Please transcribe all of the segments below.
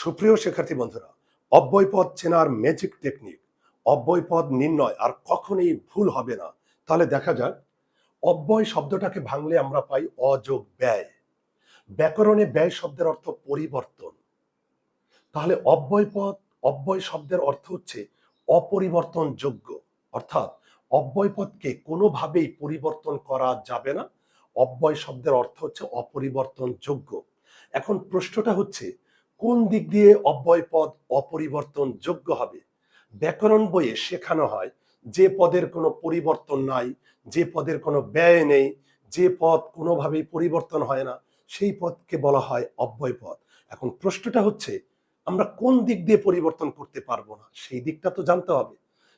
সুপ্রিয় শিক্ষার্থী বন্ধুরা অব্যয়পদ চেনার ম্যাজিক টেকনিক অব্যয়পদ নির্ণয় আর কখনোই ভুল হবে না। তাহলে দেখা যাক, অব্যয় শব্দটাকে ভাঙলে আমরা পাই অযোগ ব্যয়। ব্যাকরণে ব্যয় শব্দের অর্থ পরিবর্তন। তাহলে অব্যয়পদ অব্যয় শব্দের অর্থ হচ্ছে অপরিবর্তনযোগ্য। অর্থাৎ অব্যয়পদকে কোনোভাবেই পরিবর্তন করা যাবে না, অব্যয় শব্দের অর্থ হচ্ছে অপরিবর্তনযোগ্য। এখন প্রশ্নটা হচ্ছে কোন দিক দিয়ে অব্যয় পদ অপরিবর্তনযোগ্য হবে? ব্যাকরণ বইয়ে শেখানো হয়, যে পদের কোনো পরিবর্তন নাই, যে পদের কোনো ব্যয় নেই, যে পদ কোনোভাবেই পরিবর্তন হয় না, সেই পদকে বলা হয় অব্যয় পদ। এখন প্রশ্নটা হচ্ছে, আমরা কোন দিক দিয়ে পরিবর্তন করতে পারব না? সেই দিকটা তো জানতে হবে।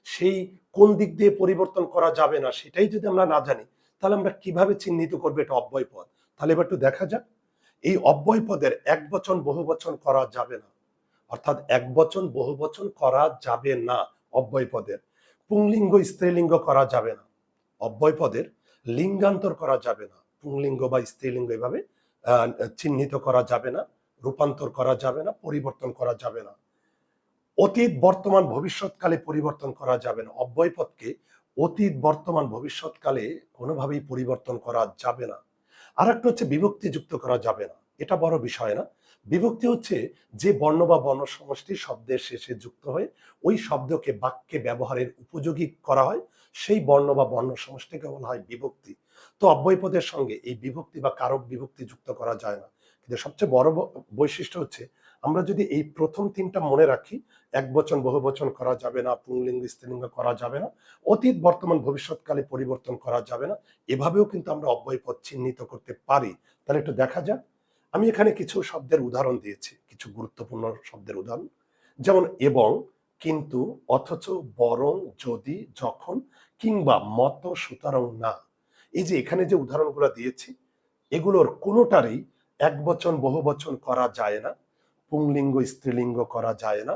সেই কোন দিক দিয়ে পরিবর্তন করা যাবে না, সেটাই যদি আমরা না জানি, তাহলে আমরা কীভাবে চিহ্নিত করব এটা অব্যয় পদ? তাহলে এবার একটু দেখা যাক। এই অব্যয় পদের এক বচন বহু বচন করা যাবে না। অর্থাৎ এক বচন বহু বচন করা যাবে না অব্যয় পদের। পুংলিঙ্গ, স্ত্রীলিঙ্গ করা যাবে না। অব্যয় পদের লিঙ্গান্তর করা যাবে না। পুংলিঙ্গ বা স্ত্রীলিঙ্গ এভাবে চিহ্নিত করা যাবে না, রূপান্তর করা যাবে না, পরিবর্তন করা যাবে না। অতীত, বর্তমান, ভবিষ্যৎকালে পরিবর্তন করা যাবে না। অব্যয় পদকে অতীত, বর্তমান, ভবিষ্যৎকালে কোনোভাবেই পরিবর্তন করা যাবে না। আর একটা হচ্ছে বিভক্তি যুক্ত করা যাবে না। এটা বড় বিষয় না। বিভক্তি হচ্ছে যে বর্ণ বা বর্ণ সমষ্টি শব্দের শেষে যুক্ত হয়ে ওই শব্দকে বাক্যে ব্যবহারের উপযোগী করা হয়। সেই বর্ণ বা বর্ণ সমষ্টিকে বলা হয় বিভক্তি। তো অব্যয়পদের সঙ্গে এই বিভক্তি বা কারক বিভক্তি যুক্ত করা যায় না। কিন্তু সবচেয়ে বড় বৈশিষ্ট্য হচ্ছে, আমরা যদি এই প্রথম তিনটা মনে রাখি, এক বচন, বহু বচন করা যাবে না, পুংলিঙ্গ, স্ত্রীলিঙ্গ করা যাবে না, অতীত, বর্তমান, ভবিষ্যৎকালে পরিবর্তন করা যাবে না, এভাবেও কিন্তু আমরা অব্যয়পদ চিহ্নিত করতে পারি। তাহলে একটু দেখা যাক। আমি এখানে কিছু শব্দের উদাহরণ দিয়েছি, কিছু গুরুত্বপূর্ণ শব্দের উদাহরণ। যেমন, এবং, কিন্তু, অথচ, বরং, যদি, যখন, কিংবা, মত, সুতরাং, না। এই যে এখানে যে উদাহরণগুলো দিয়েছি, এগুলোর কোনোটারই এক বচন বহু বচন করা যায় না, পুংলিঙ্গ, স্ত্রীলিঙ্গ করা যায় না,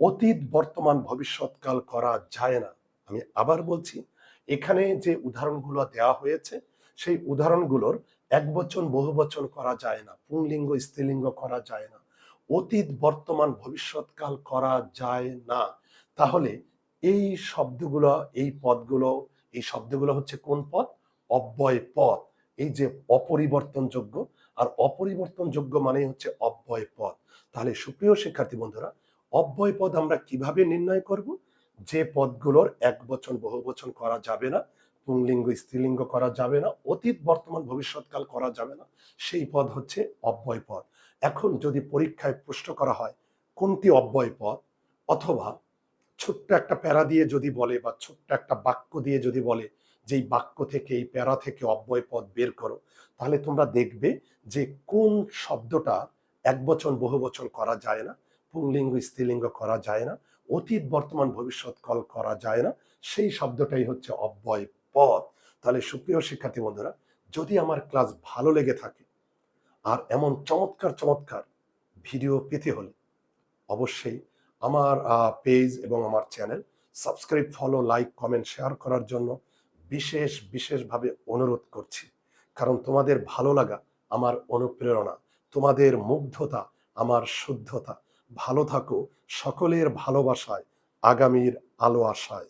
অতীত, বর্তমান, ভবিষ্যৎকাল করা যায় না। আমি আবার বলছি, এখানে যে উদাহরণগুলো দেওয়া হয়েছে, সেই উদাহরণগুলোর এক বচন বহু বচন করা যায় না, পুংলিঙ্গ, স্ত্রীলিঙ্গ করা যায় না, অতীত, বর্তমান, ভবিষ্যৎকাল করা যায় না। তাহলে এই শব্দগুলো, এই পদগুলো, এই শব্দগুলো হচ্ছে কোন পদ? অব্যয় পথ। এই যে অপরিবর্তনযোগ্য, আর অপরিবর্তনযোগ্য মানে হচ্ছে অব্যয় পদ তাহলে সুপ্রিয় শিক্ষার্থী বন্ধুরা, অব্যয় পদ আমরা কীভাবে নির্ণয় করব? যে পদগুলোর এক বচন, বহু বচন করা যাবে না, পুংলিঙ্গ, স্ত্রীলিঙ্গ করা যাবে না, অতীত, বর্তমান, ভবিষ্যৎকাল করা যাবে না, সেই পদ হচ্ছে অব্যয় পদ এখন যদি পরীক্ষায় প্রশ্ন করা হয়, কোনটি অব্যয় পদ অথবা ছোট্ট একটা প্যারা দিয়ে যদি বলে বা ছোট্ট একটা বাক্য দিয়ে যদি বলে যে এই বাক্য থেকে, এই প্যারা থেকে অব্যয় পদ বের করো, তাহলে তোমরা দেখবে যে কোন শব্দটা এক বচন বহু বচন করা যায় না, পুংলিঙ্গ, স্ত্রীলিঙ্গ করা যায় না, অতীত, বর্তমান, ভবিষ্যৎ কল করা যায় না, সেই শব্দটাই হচ্ছে অব্যয় পদ তাহলে সুপ্রিয় শিক্ষার্থী বন্ধুরা, যদি আমার ক্লাস ভালো লেগে থাকে, আর এমন চমৎকার চমৎকার ভিডিও পেতে হলে অবশ্যই আমার পেজ এবং আমার channel subscribe, follow, like, comment, share করার জন্য বিশেষ, বিশেষভাবে অনুরোধ করছি। কারণ তোমাদের ভালো লাগা আমার অনুপ্রেরণা, তোমাদের মুগ্ধতা আমার শুদ্ধতা। ভালো থাকো, সকলের ভালোবাসায়, আগামীর আলো আশায়।